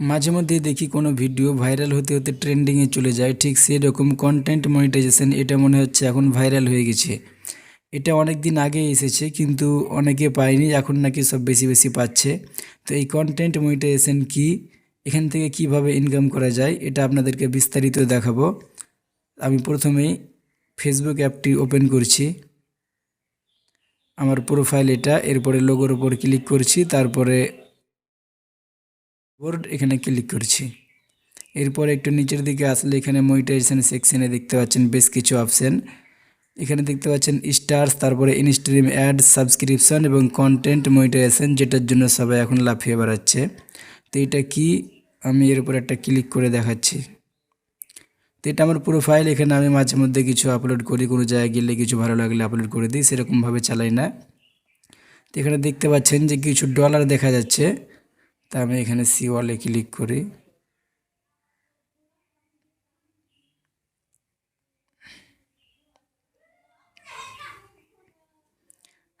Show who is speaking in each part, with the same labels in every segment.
Speaker 1: মাঝে মধ্যে দেখি কোনো ভিডিও ভাইরাল হতে হতে ট্রেন্ডিংয়ে চলে যায়, ঠিক সেরকম কন্টেন্ট মনিটাইজেশন এটা মনে হচ্ছে এখন ভাইরাল হয়ে গেছে। এটা অনেক দিন আগে এসেছে কিন্তু অনেকে পায়নি, এখন নাকি সব বেশি বেশি পাচ্ছে। তো এই কন্টেন্ট মনিটাইজেশন কি, এখান থেকে কীভাবে ইনকাম করা যায়, এটা আপনাদেরকে বিস্তারিত দেখাবো। আমি প্রথমেই ফেসবুক অ্যাপটি ওপেন করছি। আমার প্রোফাইল এটা, এরপরে লোগোর উপর ক্লিক করছি, তারপরে বোর্ড এখানে ক্লিক করছি। এরপর একটু নিচের দিকে আসলে এখানে মনিটাইজেশন সেকশনে দেখতে পাচ্ছেন বেশ কিছু অপশন এখানে দেখতে পাচ্ছেন স্টার্স তারপরে ইনস্ট্রিম অ্যাড সাবস্ক্রিপশন এবং কন্টেন্ট মনিটাইজেশন যেটার জন্য সবাই এখন লাফিয়ে বেড়াচ্ছে। তো এটা কি? আমি এর উপর একটা ক্লিক করে দেখাচ্ছি। তো এটা আমার প্রোফাইল এখানে আমি মাঝে মধ্যে কিছু আপলোড করি, কোনো জায়গায় গেলে কিছু ভালো লাগলে আপলোড করে দিই, সেরকমভাবে চালাই না। তো এখানে দেখতে পাচ্ছেন যে কিছু ডলার দেখা যাচ্ছে। তা আমি এখানে সি ওয়ালে ক্লিক করি।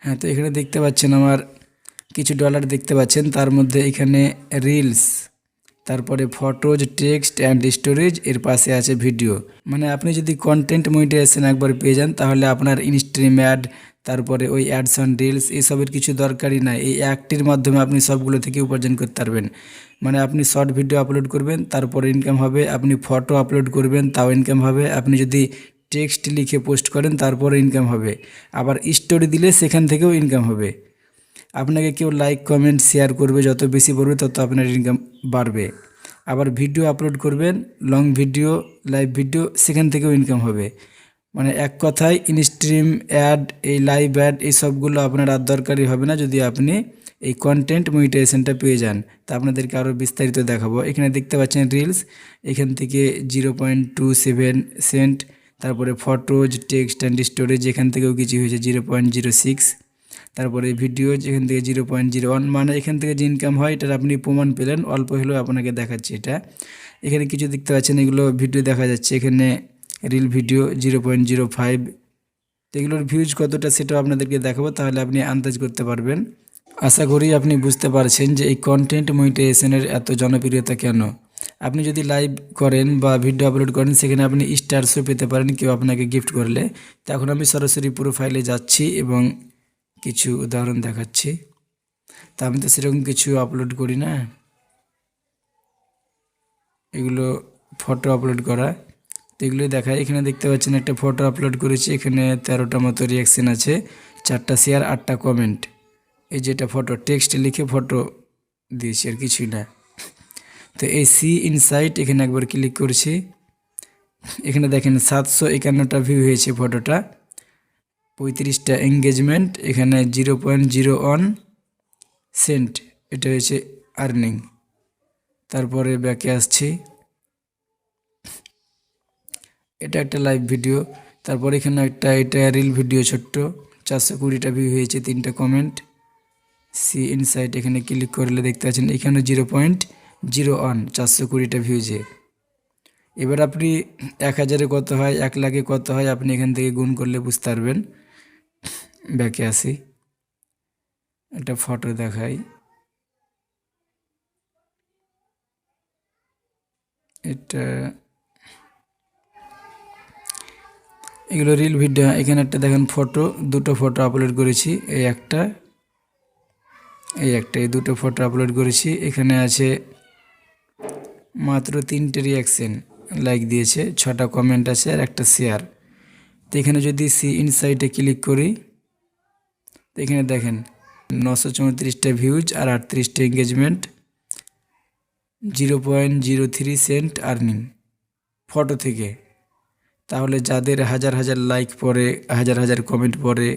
Speaker 1: হ্যাঁ তো এখানে দেখতে পাচ্ছেন আমার কিছু ডলার দেখতে পাচ্ছেন। তার মধ্যে এখানে রিলস তারপরে ফটোজ টেক্সট অ্যান্ড স্টোরেজ এর পাশে আছে ভিডিও মানে আপনি যদি কন্টেন্ট মনিটাইজেশন একবার পেয়ে যান, তাহলে আপনার ইনস্ট্রিম অ্যাড তারপরে ওই অ্যাডস অন রিলস এসবের কিছু দরকারই নাই। এই অ্যাক্টির মাধ্যমে আপনি সবগুলো থেকে উপার্জন করতে পারবেন। মানে আপনি শর্ট ভিডিও আপলোড করবেন, তারপরে ইনকাম হবে, আপনি ফটো আপলোড করবেন, তাও ইনকাম হবে। আপনি যদি টেক্সট লিখে পোস্ট করেন, তারপরে ইনকাম হবে। আবার স্টোরি দিলে সেখান থেকেও ইনকাম হবে। আপনাকে কেউ লাইক কমেন্ট শেয়ার করবে, যত বেশি পড়বে তত আপনার ইনকাম বাড়বে। আবার ভিডিও আপলোড করবেন লং ভিডিও লাইভ ভিডিও সেখান থেকেও ইনকাম হবে। মানে এক কথায় ইনস্ট্রিম অ্যাড এই লাইভ অ্যাড এই সবগুলো আপনার আর দরকারই হবে না যদি আপনি এই কন্টেন্ট মনিটাইজেশনটা পেয়ে যান। তা আপনাদেরকে আরও বিস্তারিত দেখাবো। এখানে দেখতে পাচ্ছেন রিলস এখান থেকে zero point two seven cent তারপরে ফটোজ টেক্সট অ্যান্ড স্টোরেজ এখান থেকেও কিছু হয়েছে জিরো পয়েন্ট জিরো সিক্স তারপরে ভিডিও এখান থেকে জিরো পয়েন্ট জিরো ওয়ান মানে এখান থেকে যে ইনকাম হয় এটার আপনি প্রমাণ পেলেন, অল্প হলেও আপনাকে দেখাচ্ছে এটা। এখানে কিছু দেখতে পাচ্ছেন, এগুলো ভিডিও দেখা যাচ্ছে। এখানে reel video zero point zero five এগুলোর ভিউজ কতটা সেটাও আপনাদেরকে দেখাবো, তাহলে আপনি আন্দাজ করতে পারবেন। আশা করি আপনি বুঝতে পারছেন যে এই কন্টেন্ট মনিটাইজেশনের এত জনপ্রিয়তা কেন। আপনি যদি লাইভ করেন বা ভিডিও আপলোড করেন, সেখানে আপনি স্টারসও পেতে পারেন কেউ আপনাকে গিফট করলে। তো এখন আমি সরাসরি প্রোফাইলে যাচ্ছি এবং কিছু উদাহরণ দেখাচ্ছি। তা আমি তো সেরকম কিছু আপলোড করি না। এগুলো ফটো আপলোড করা। তো এগুলোই দেখায় এখানে দেখতে পাচ্ছেন একটা ফটো আপলোড করেছি। এখানে তেরোটা মতো রিয়াকশান আছে। চারটা শেয়ার আটটা কমেন্ট এই যেটা ফটো টেক্সট লিখে ফটো দিয়েছি আর কিছুই না। তো এই সি ইনসাইট এখানে একবার ক্লিক করছি। এখানে দেখেন সাতশো একান্নটা ভিউ হয়েছে ফটোটা পঁয়ত্রিশটা এঙ্গেজমেন্ট এখানে zero point zero one cent এটা হয়েছে আর্নিং তারপরে ব্যাকে আসছি। এটা একটা লাইভ ভিডিও তারপর এখানে একটা, এটা রিল ভিডিও ছোট্ট। চারশো কুড়িটা ভিউ হয়েছে তিনটা কমেন্ট সি ইনসাইট এখানে ক্লিক করলে দেখতে পাচ্ছেন, এখানে জিরো পয়েন্ট জিরো ওয়ান চারশো কুড়িটা ভিউজে এবার আপনি এক হাজারে কত হয়, এক লাখে কত হয়, আপনি এখান থেকে গুণ করলে বুঝতে পারবেন। ব্যাকে আসি। একটা ফটো দেখাই। এটা এগুলো রিল ভিডিও এখানে একটা দেখেন ফটো দুটো ফটো আপলোড করেছি, এই একটা এই একটা, এই দুটো ফটো আপলোড করেছি, এখানে আছে মাত্র তিনটে রিয়াকশন লাইক দিয়েছে, ছটা কমেন্ট আছে আর একটা শেয়ার তো এখানে যদি সি ইনসাইটে ক্লিক করি, তো এখানে দেখেন নশো চৌত্রিশটা ভিউজ আর আটত্রিশটা engagement zero point zero three cent earning photo থেকে। তাহলে যাদের হাজার হাজার লাইক পড়ে, হাজার হাজার কমেন্ট পড়ে,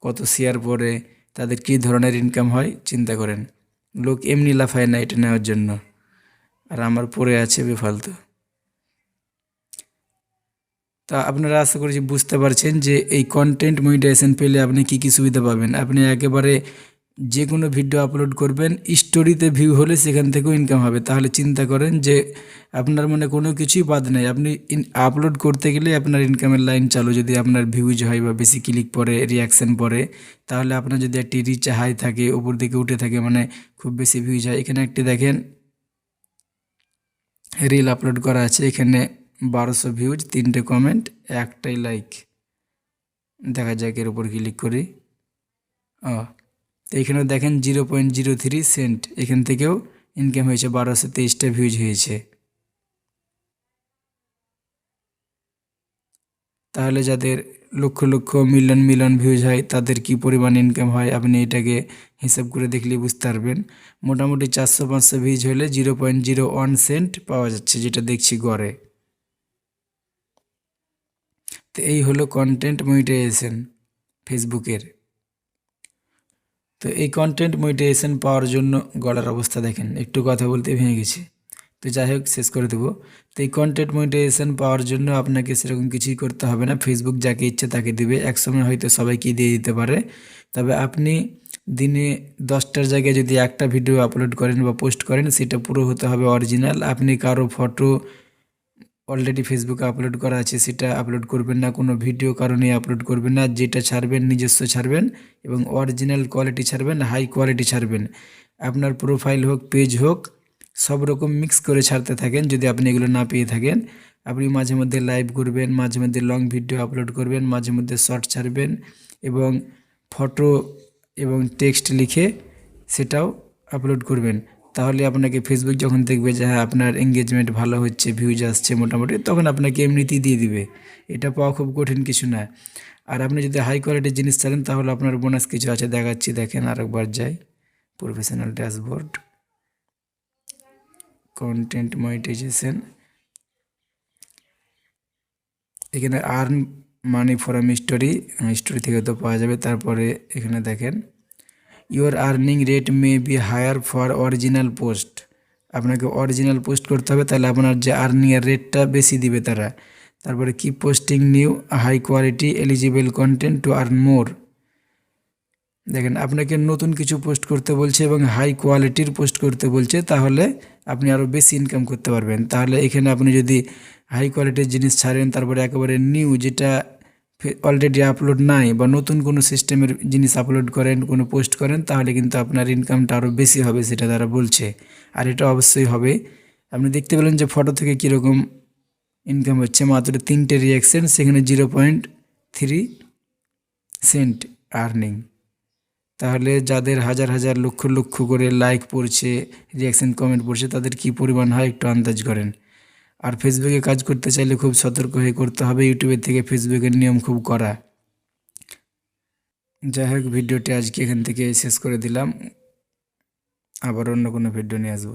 Speaker 1: কত শেয়ার পড়ে, তাদের কী ধরনের ইনকাম হয়? চিন্তা করেন। লোক এমনি লাফায় না এটা নেওয়ার জন্য। আর আমার পড়ে আছে বেফালতু। তা আপনারা আশা করছি বুঝতে পারছেন যে এই কন্টেন্ট মনিটাইজেশন পেলে আপনি কি কি সুবিধা পাবেন? আপনি একেবারে যে কোনো ভিডিও আপলোড করবেন স্টোরিতে ভিউ হলে সেখান থেকেও ইনকাম হবে। তাহলে চিন্তা করেন যে আপনার মনে কোনো কিছুই বাদ নেই। আপনি আপলোড করতে গেলে আপনার ইনকামের লাইন চালু। যদি আপনার ভিউজ হয় বা বেশি ক্লিক পরে রিয়াকশান পরে তাহলে আপনার যদি একটি রিচ হাই থাকে, উপর দিকে উঠে থাকে মানে খুব বেশি ভিউজ হয়, এখানে একটি দেখেন রিল আপলোড করা আছে, এখানে বারোশো ভিউজ তিনটে কমেন্ট একটাই লাইক দেখা যাক এর উপর ক্লিক করি। ও তো এখানে দেখেন zero point zero three cent এখান থেকেও ইনকাম হয়েছে বারোশো তেইশটা ভিউজ হয়েছে। তাহলে যাদের lakh lakh million million views হয়, তাদের কি পরিমাণ ইনকাম হয় আপনি এটাকে হিসাব করে দেখলে বুঝতে পারবেন। মোটামুটি চারশো পাঁচশো ভিউজ হলে zero point zero one cent পাওয়া যাচ্ছে, যেটা দেখছি গড়ে। তো এই হলো কন্টেন্ট মনিটাইজেশন ফেসবুকের তো এই কন্টেন্ট মনিটাইজেশন পাওয়ার জন্য গলার অবস্থা দেখেন, একটু কথা বলতে ভেঙে গেছে। তো যাই হোক, শেষ করে দেবো। তো এই কন্টেন্ট মনিটাইজেশন পাওয়ার জন্য আপনাকে সেরকম কিছুই করতে হবে না। ফেসবুক যাকে ইচ্ছে তাকে দিবে। একসময় হয়তো সবাইকে দিয়ে দিতে পারে। তবে আপনি দিনে দশটার জায়গায় যদি একটা ভিডিও আপলোড করেন বা পোস্ট করেন, সেটা পুরো হতে হবে অরিজিনাল আপনি কারও ফটো অলরেডি ফেসবুকে আপলোড করা আছে, সেটা আপলোড করবেন না, কোনো ভিডিও কারণে আপলোড করবেন না, যেটা ছাড়বেন, নিজস্ব ছাড়বেন এবং অরিজিনাল কোয়ালিটি ছাড়বেন হাই কোয়ালিটি ছাড়বেন। আপনার প্রোফাইল হোক পেজ হোক, সব রকম মিক্স করে ছাড়তে থাকেন, যদি আপনি এগুলো না পেয়ে থাকেন। আপনি মাঝে মধ্যে লাইভ করবেন, মাঝে মধ্যে লং ভিডিও আপলোড করবেন, মাঝে মধ্যে শর্ট ছাড়বেন এবং ফটো এবং টেক্সট লিখে সেটাও আপলোড করবেন। তাহলে আপনাকে ফেসবুক যখন দেখবে যে হ্যাঁ আপনার এঙ্গেজমেন্ট ভালো হচ্ছে ভিউজ আসছে মোটামুটি, তখন আপনাকে এমনিতেই দিয়ে দিবে। এটা পাওয়া খুব কঠিন কিছু না। আর আপনি যদি হাই কোয়ালিটির জিনিস ছাড়েন তাহলে আপনার বোনাস কিছু আছে। দেখাচ্ছি, দেখেন আরেকবার যাই। প্রফেশনাল ড্যাশবোর্ড কন্টেন্ট মনিটাইজেশন এখানে earn money from story story থেকে তো পাওয়া যাবে। তারপরে এখানে দেখেন। Your earning rate may be higher for original post আপনাকে অরিজিনাল পোস্ট করতে হবে, তাহলে আপনার যে আর্নিংয়ের রেটটা বেশি দিবে তারা। তারপরে কি posting new high quality eligible content to earn more দেখেন, আপনাকে নতুন কিছু পোস্ট করতে বলছে এবং হাই কোয়ালিটির পোস্ট করতে বলছে, তাহলে আপনি আরও বেশি ইনকাম করতে পারবেন। তাহলে এখানে আপনি যদি হাই কোয়ালিটির জিনিস ছাড়েন, তারপরে একেবারে নিউ যেটা অলরেডি আপলোড নাই বা নতুন কোনো সিস্টেমের জিনিস আপলোড করেন, কোনো পোস্ট করেন, তাহলে কিন্তু আপনার ইনকামটা আরও বেশি হবে সেটা তারা বলছে। আর এটা অবশ্যই হবে। আপনি দেখতে পেলেন যে ফটো থেকে কীরকম ইনকাম হচ্ছে। মাত্র তিনটে রিয়াকশন সেখানে zero point three cent earning তাহলে যাদের হাজার হাজার, লক্ষ লক্ষ করে লাইক পড়ছে রিয়াকশন কমেন্ট পড়ছে, তাদের কি পরিমাণ হয়? একটু আন্দাজ করেন। আর ফেসবুকে কাজ করতে চাইলে খুব সতর্ক হয়ে করতে হবে। ইউটিউবের থেকে ফেসবুকের নিয়ম খুব করা যাই হোক, ভিডিওটি আজকে এখান থেকে শেষ করে দিলাম। আবার অন্য কোনো ভিডিও নিয়ে আসব।